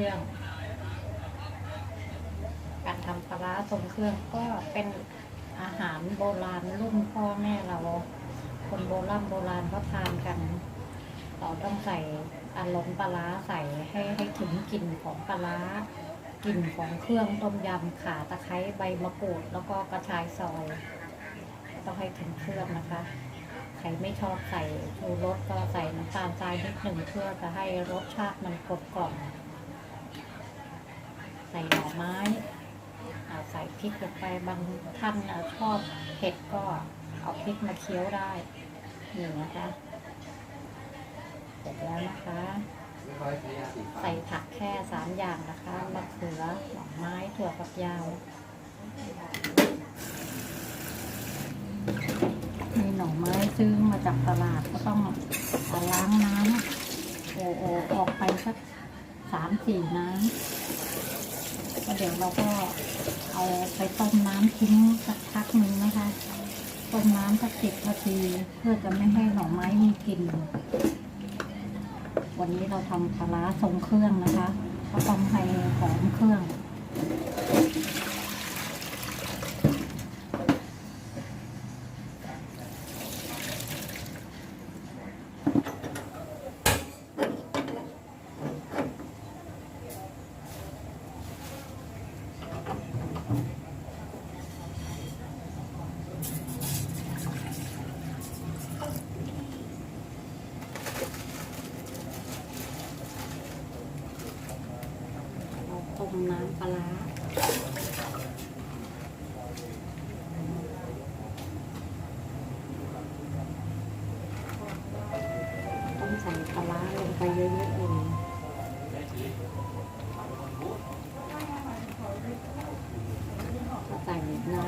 รื่อง การทำปลาร้าทรงเครื่องก็เป็นอาหารโบราณรุ่นพ่อแม่เรา คนโบราณโบราณเขาทานกัน เราต้องใส่อารมณ์ปลาใส่ให้ให้ถึงกลิ่นของปลากลิ่นของเครื่องต้มยำขาตะไคร้ใบมะกรูด แล้วก็กระชายซอยต้องให้ถึงเครื่องนะคะใครไม่ชอบใส่ชูรสก็ใส่น้ำตาลทรายนิดหนึ่งเพื่อจะให้รสชาติมันกลมกล่อม ส่หน่อไม้อ่าใส่พริกลงไปบางท่านอะชอบเผ็ดก็เอาพริกมาเคี้ยวได้นี่นะคะเสร็จแล้วนะคะ ใส่ผักแค่สามอย่างนะคะมะเขือหน่อไม้ถั่วฝักยาวมีหน่อไม้ซื้อมาจากตลาดก็ต้องเอาล้างน้ำโอโอออกไปสักสามสี่น้ำ ก็เดี๋ยวเราก็เอาไปต้มน้ำทิ้งสักพักหนึ่งนะคะ ต้มน้ำสักสิบนาทีเพื่อจะไม่ให้หน่อไม้มีกลิ่น วันนี้เราทำคาราทรงเครื่องนะคะ ก็ต้องให้หอมเครื่อง ปลาร้าต้องใส่ปลาร้าลงไปเยอะๆเลยถ้าใส่น้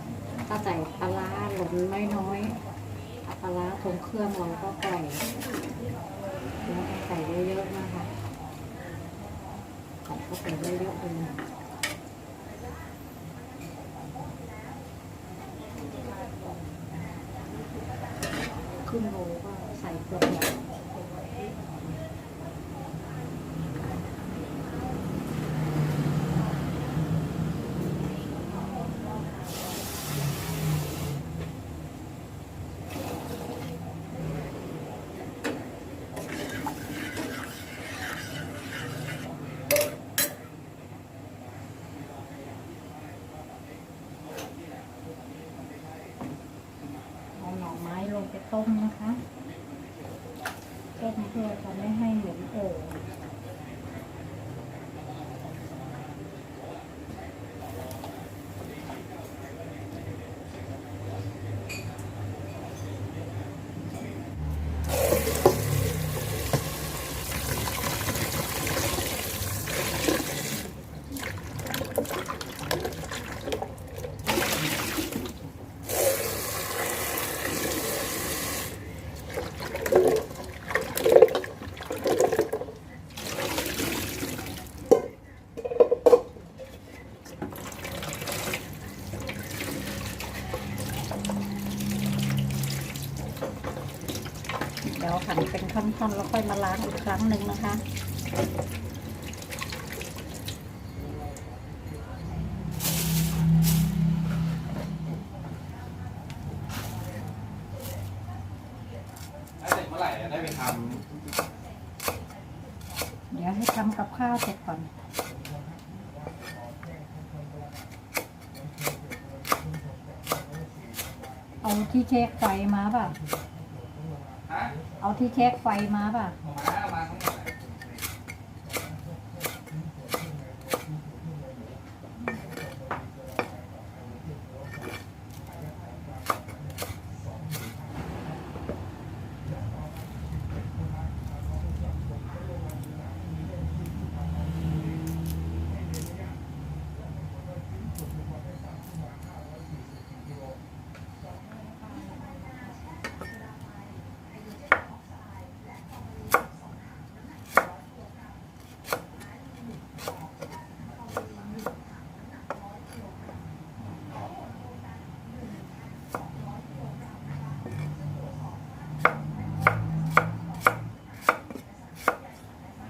ำถ้าใส่ปลาร้าหล่นน้อยๆปลาร้าทงเครื่องเราก็ปล่แล้วก็ใส่เยอะๆนะคะ ใส่เข้าไปเยอะๆเลยครึ่งโลก็ใส่เกลือหน่อยเอาหน่อไม้ลงไป ต้มนะคะต้มเพื่อจะไม่ให้เหม็นโอ่งเดี๋ยวหั่นเป็นท่อนๆแล้วค่อย มาล้างอีกครั้งหนึ่งนะคะถ้เสร็จเมื่อไหร่จะได้ไปทเดี๋ยวให้ทำกับข้าวเสร็จก่อน เอาที่เช็คไฟมาป่ะ เอาที่เช็คไฟมาป่ะมาแล้วมา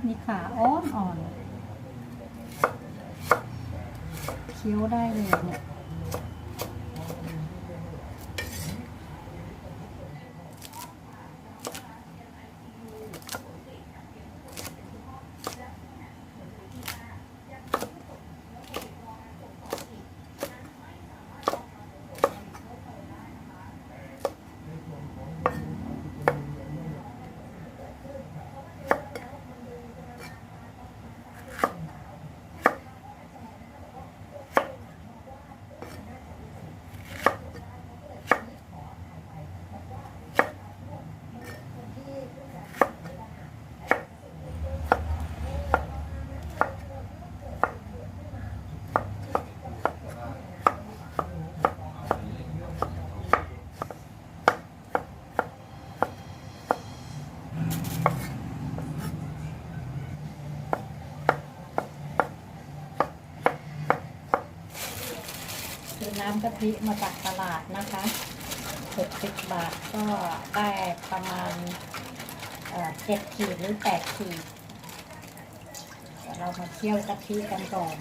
มีขาอ่อนอ่อนเคี้ยวได้เลยเนี่ย กะทิมาจากตลาดนะคะ 60 บาทก็ได้ประมาณเจ็ดขีดหรือแปดขีดเดี๋ยวเรามาเคี่ยวกะทิกันก่อน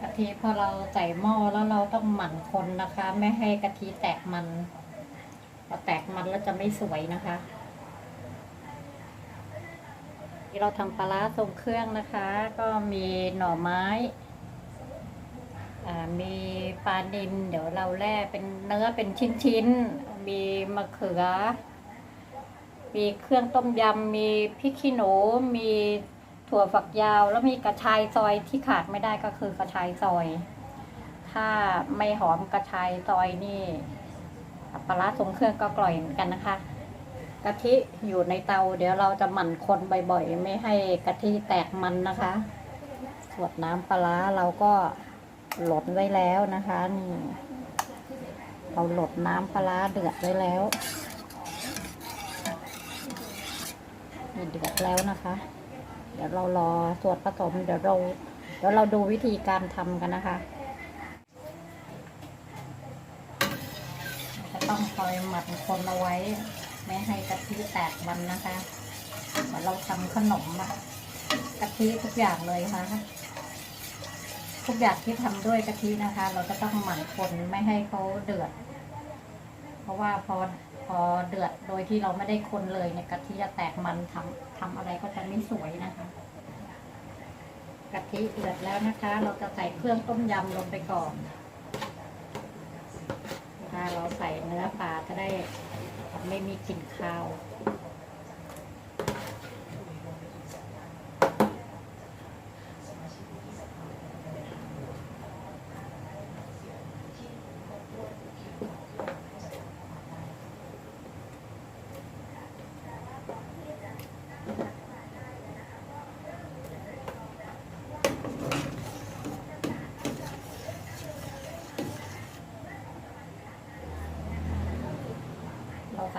กะทิพอเราใส่หม้อแล้วเราต้องหมั่นคนนะคะ ไม่ให้กะทิแตกมันพอแตกมันแล้วจะไม่สวยนะคะ ที่เราทำปลาร้าทรงเครื่องนะคะ ก็มีหน่อไม้ มีปลาดิน เดี๋ยวเราแล่เป็นเนื้อเป็นชิ้นๆ มีมะเขือ มีเครื่องต้มยำ มีพริกขี้หนู มีถั่วฝักยาว แล้วมีกระชายซอยที่ขาดไม่ได้ก็คือกระชายซอย ถ้าไม่หอมกระชายซอยนี่ปลาร้าทรงเครื่องก็กร่อยเหมือนกันนะคะ กะทิอยู่ในเตา เดี๋ยวเราจะหมั่นคนบ่อยๆ ไม่ให้กะทิแตกมันนะคะสวดน้ำปลาร้าเราก็หลดไว้แล้วนะคะนี่เราหลดน้ำปลาร้าเดือดไว้แล้วนี่เดือดแล้วนะคะ เดี๋ยวเรารอสวดผสมเดี๋ยวเราเดี๋ยวเราดูวิธีการทำกันนะคะจะต้องคอยหมั่นคนเอาไว้ ไม่ให้กะทิแตกมันนะคะเหมือนเราทำขนมอะกะทิทุกอย่างเลยค่ะ ทุกอย่างที่ทำด้วยกะทินะคะ เราจะต้องหมั่นคนไม่ให้เขาเดือด เพราะว่าพอพอเดือดโดยที่เราไม่ได้คนเลยเนี่ยกะทิจะแตกมันทำทำอะไรก็จะไม่สวยนะคะกะทิเดือดแล้วนะคะ เราจะใส่เครื่องต้มยำลงไปก่อนถ้าเราใส่เนื้อปลาจะได้ ไม่มีกลิ่นคาว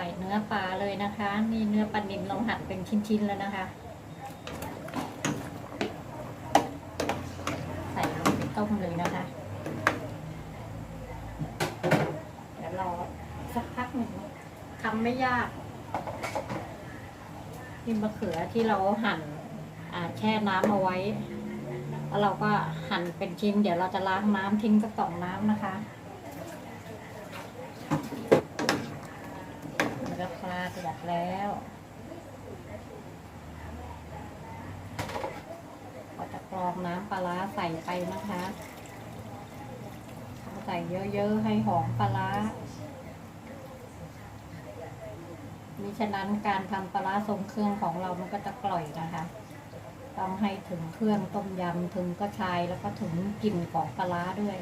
ส่เนื้อปลาเลยนะคะ นี่เนื้อปลานิลเราหั่นเป็นชิ้นๆแล้วนะคะ ใส่ลงไปต้มเลยนะคะเดี๋ยวรอสักพักหนึ่งทำไม่ยากนี่มะเขือที่เราหั่นแช่น้ำเอาไว้ แล้วเราก็หั่นเป็นชิ้น เดี๋ยวเราจะล้างน้ำทิ้งสักสองน้ำนะคะ เนื้อปลาเดือดแล้วก็จะกรองน้ำปลาร้าใส่ไปนะคะใส่เยอะๆให้หอมปลาร้ามิฉะนั้นการทำปลาร้าทรงเครื่องของเรามันก็จะกร่อยนะคะ ต้องให้ถึงเครื่องต้มยำถึงกระชายแล้วก็ถึงกลิ่นของปลาร้าด้วย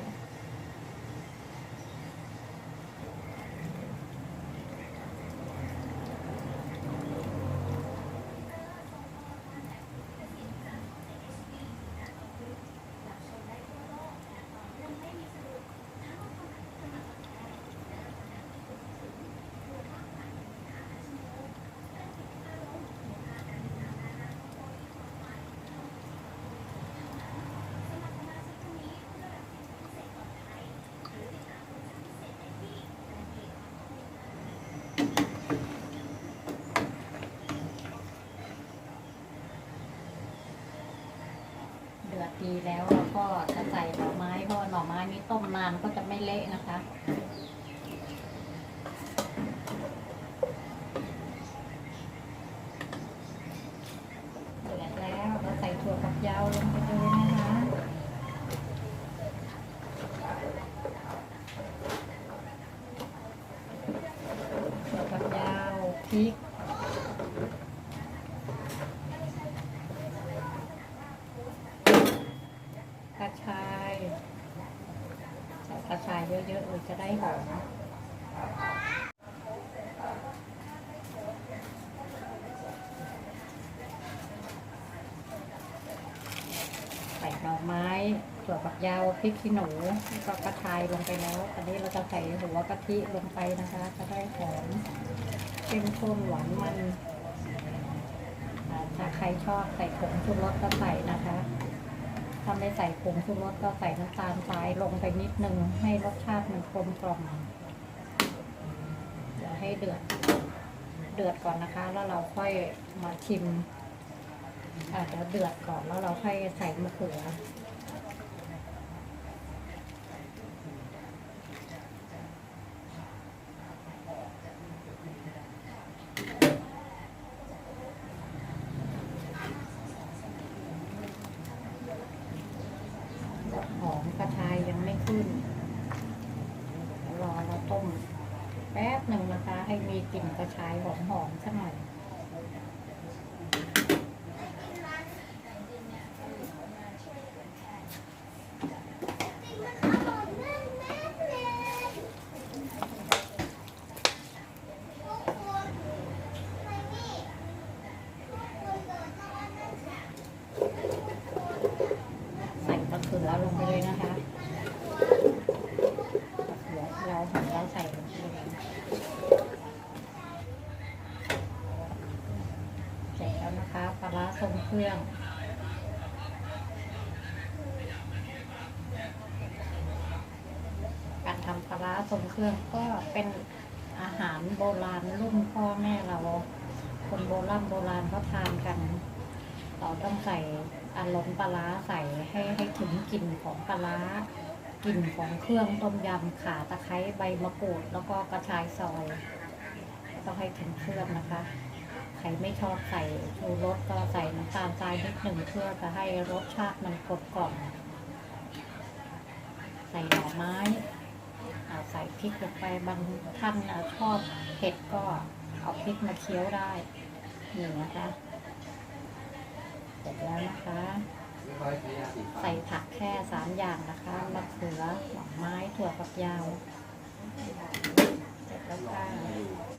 ดีแล้วเราก็จะใส่หน่อไม้เพราะหน่อไม้นี้ต้มนานก็จะไม่เละนะคะ เดือดแล้วเราใส่ถั่วฝักยาวลงไปเลยนะคะถั่วฝักยาวพริกระชายใส่กระชายเยอะๆเลยจะได้หอม ใส่หน่อไม้ถั่วฝักยาวพริกขี้หนูแล้วก็กระชายลงไปแล้วอันนี้เราจะใส่หัวกะทิลงไปนะคะ จะได้หอมเข้มข้นหวานมันถ้าใครชอบใส่ผงชูรสก็ใส่นะคะถ้าไม่ใส่ผงชูรสก็ใส่น้ำตาลทรายลงไปนิดนึงให้รสชาติมันกลมกล่อมเดี๋ยวให้เดือดเดือดก่อนนะคะ แล้วเราค่อยมาชิม อะเดี๋ยวเดือดก่อนแล้วเราค่อยใส่มะเขือหอมกระชายยังไม่ขึ้น รอเราต้มแป๊บหนึ่งนะคะ ให้มีกลิ่นกระชายหอมๆสักหน่อย ใส่มะเขือลงไปเลยนะคะมะเขือที่เราหั่นแล้วใส่ลงไปเลยเสร็จแล้วนะคะปลาร้าทรง เครื่องการทำปลาร้าทรงเครื่องก็เป็นอาหารโบราณรุ่นพ่อแม่เรา คนโบราณโบราณเขาทานกัน เราต้องใส่อารมณ์ปลาร้าใส่ให้ให้ถึงกลิ่นของปลาร้ากลิ่นของเครื่องต้มยำขาตะไคร้ใบมะกรูด แล้วก็กระชายซอย ต้องให้ถึงเครื่องนะคะ ใครไม่ชอบใส่ชูรสก็ใส่น้ำตาลทรายนิดหนึ่งเพื่อจะให้รสชาติมันกลมกล่อมใส่หน่อไม้อาใส่พริกลงไปบางท่านชอบเผ็ดก็เอาพริกมาเคี้ยวได้นี่นะคะเสร็จแล้วนะคะ ใส่ผักแค่สามอย่างนะคะมะเขือหน่อไม้ถั่วฝักยาวค่ะ